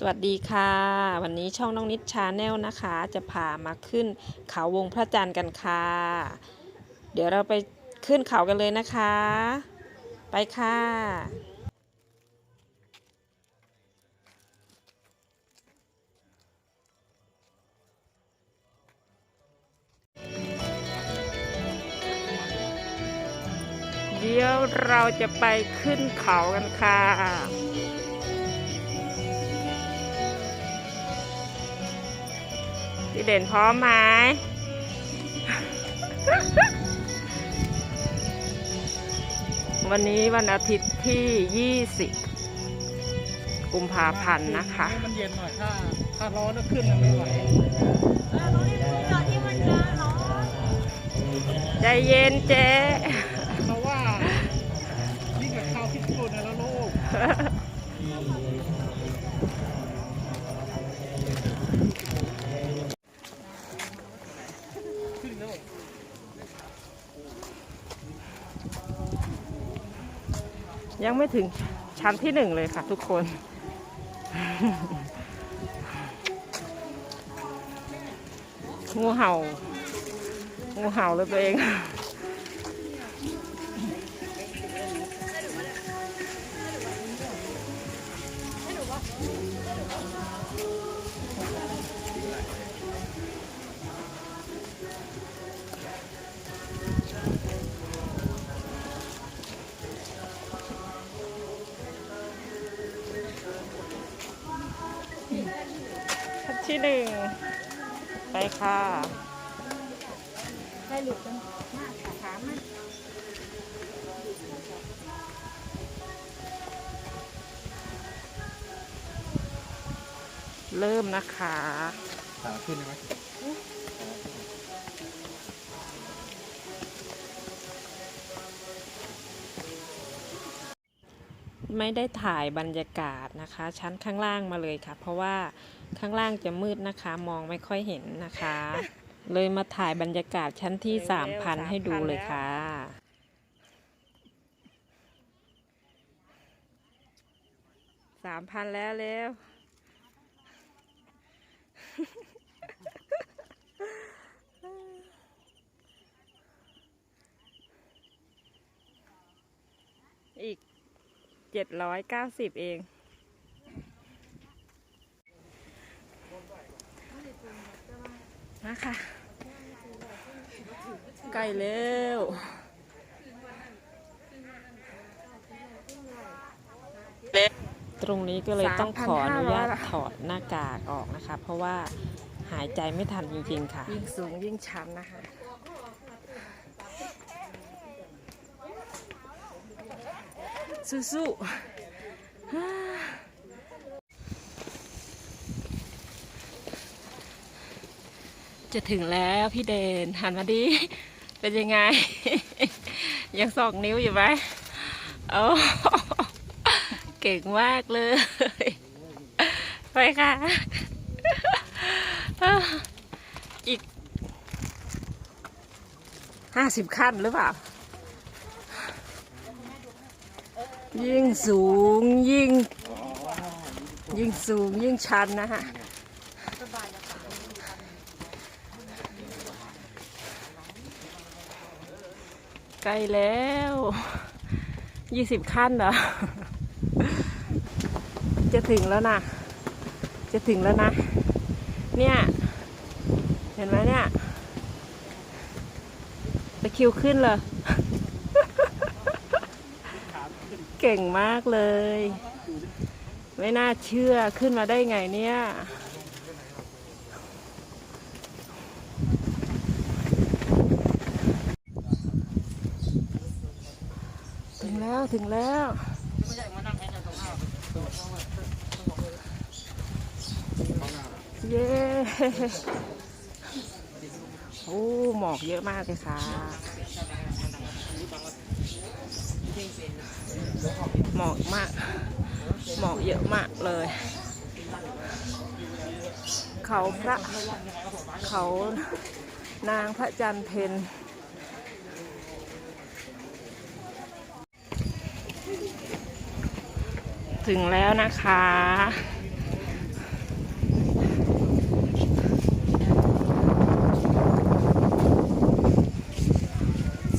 สวัสดีค่ะ วันนี้ช่องน้องนิดชาแนลนะคะ จะพามาขึ้นเขาวงพระจันทร์กันค่ะ เดี๋ยวเราไปขึ้นเขากันเลยนะคะ ไปค่ะเดี๋ยวเราจะไปขึ้นเขากันค่ะ พี่เด่นพร้อมไหมวันนี้วันอาทิตย์ที่ 20 กุมภาพันธ์นะคะ ให้มันเย็นหน่อยถ้าถ้าร้อนแล้วขึ้นน่ะไม่ไหวใจเย็นเจ๊ ยังไม่ถึงชั้นที่หนึ่งเลยค่ะทุกคน งูเห่า งูเห่าเลยตัวเอง ที่หนึ่งไปค่ะได้หลุดกันมากค่ะถามมาเริ่มนะคะขาขึ้นไหมไม่ได้ถ่ายบรรยากาศนะคะ ชั้นข้างล่างมาเลยค่ะ เพราะว่า ข้างล่างจะมืดนะคะ มองไม่ค่อยเห็นนะคะ เลยมาถ่ายบรรยากาศชั้นที่สามพันให้ดูเลยค่ะ สามพันแล้วเร็วอีกเจ็ดร้อยเก้าสิบเอง มาค่ะใกล้เร็วตรงนี้ก็เลยต้องขออนุญาตถอดหน้ากากออกนะคะ เพราะว่าหายใจไม่ทันจริงๆค่ะ ยิ่งสูงยิ่งชันนะคะ สู้ๆฮ่า จะถึงแล้วพี่เดนหันมาดิเป็นยังไง ยังสองนิ้วอยู่ไหมโอ้เก่งมากเลย ไปค่ะ อีกห้าสิบขั้นหรือเปล่า ยิ่งสูงยิ่ง ยิ่งสูงยิ่งชันนะฮะ ใกล้แล้วยี่สิบขั้นเหรอ จะถึงแล้วนะ จะถึงแล้วนะ เนี่ย เห็นไหมเนี่ยตะคิวขึ้นเลยเก่งมากเลย ไม่น่าเชื่อขึ้นมาได้ไงเนี่ย ถึงแล้วเย้โอ้หมอกเยอะมากเลยค่ะ หมอกมาก หมอกเยอะมากเลย เขาพระเขานางพระจันทร์เพน ถึงแล้วนะคะ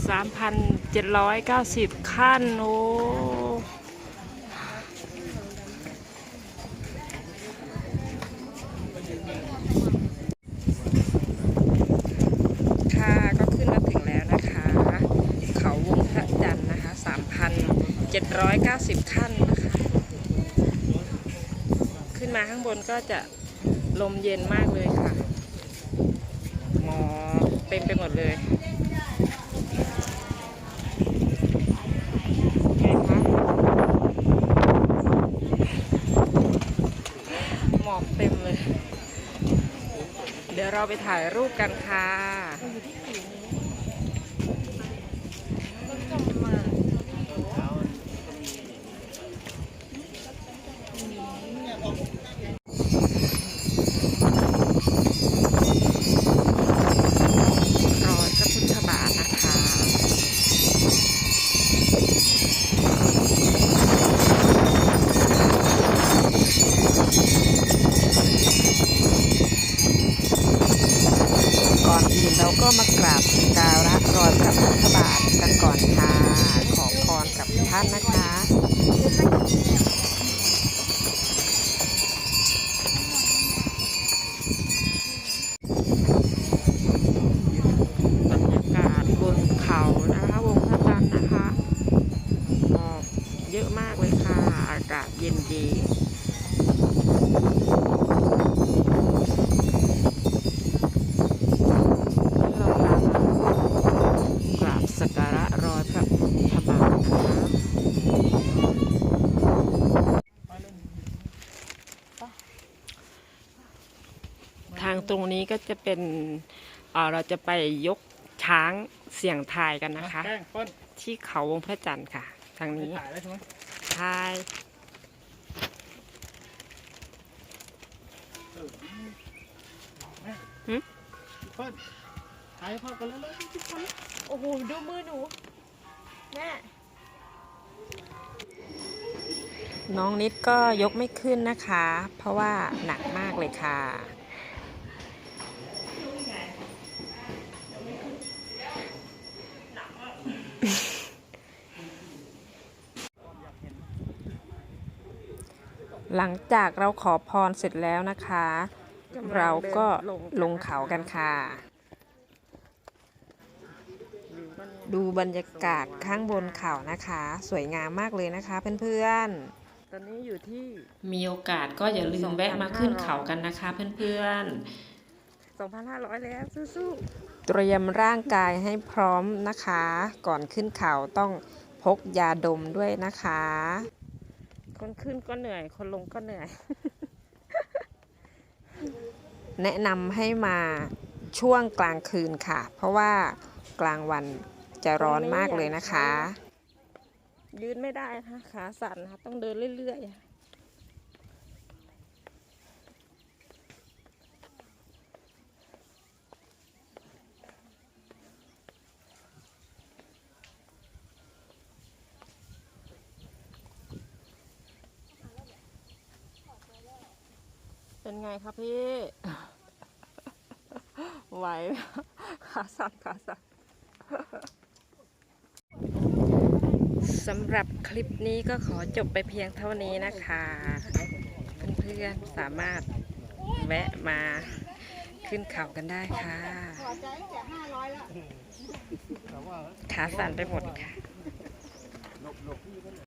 สามพันเจ็ดร้อยเก้าสิบขั้นโอ้790 ขั้นนะคะ ขึ้นมาข้างบนก็จะลมเย็นมากเลยค่ะหมอกเต็มไปหมดเลยไงคะหมอกเต็มเลย เดี๋ยวเราไปถ่ายรูปกันค่ะ รอยพระพุทธบาทนะคะ ก่ อื่นเราก็มากราบกการะรอยพระพุทธบาทกันก่อนค่ะ ขอพรกับท่านนะคะ กการะรอยพระพุทธบาทนะคะทางตรงนี้ก็จะเป็นเอ่อเราจะไปยกช้างเสี่ยงทายกันนะคะแป้งเปิ้ลที่เขาวงพระจันทร์ค่ะ ทางไม่นี้ถ่ายแล้วใช่ไหมทายเปิ้ลถ่ายให้พ่อกันแล้วเลยทุกคน โอ้โห ดูมือหนูแม่น้องนิดก็ยกไม่ขึ้นนะคะ เพราะว่าหนักมากเลยค่ะ หลังจากเราขอพรเสร็จแล้วนะคะ เราก็ลงเขากันค่ะ ดูบรรยากาศข้างบนเขานะคะ สวยงามมากเลยนะคะเพื่อนๆ ตอนนี้อยู่ที่มีโอกาสก็อย่าลืมแวะมาขึ้นเขากันนะคะเพื่อนๆ2,500 แล้วสู้ๆเตรียมร่างกายให้พร้อมนะคะ ก่อนขึ้นเขาต้องพกยาดมด้วยนะคะ คนขึ้นก็เหนื่อย คนลงก็เหนื่อย แนะนำให้มาช่วงกลางคืนค่ะ เพราะว่ากลางวัน จะร้อนมากเลยนะคะ ยืนไม่ได้นะคะขาสั่นนะคะต้องเดินเรื่อยๆเป็นไงครับพี่ ไหวขาสั่นขาสั่น สำหรับคลิปนี้ก็ขอจบไปเพียงเท่านี้นะคะ เพื่อนๆสามารถแวะมาขึ้นเขากันได้ค่ะขอใจตั้งแต่ห้าร้อยแล้วแต่ว่าขาสั่นไปหมดค่ะ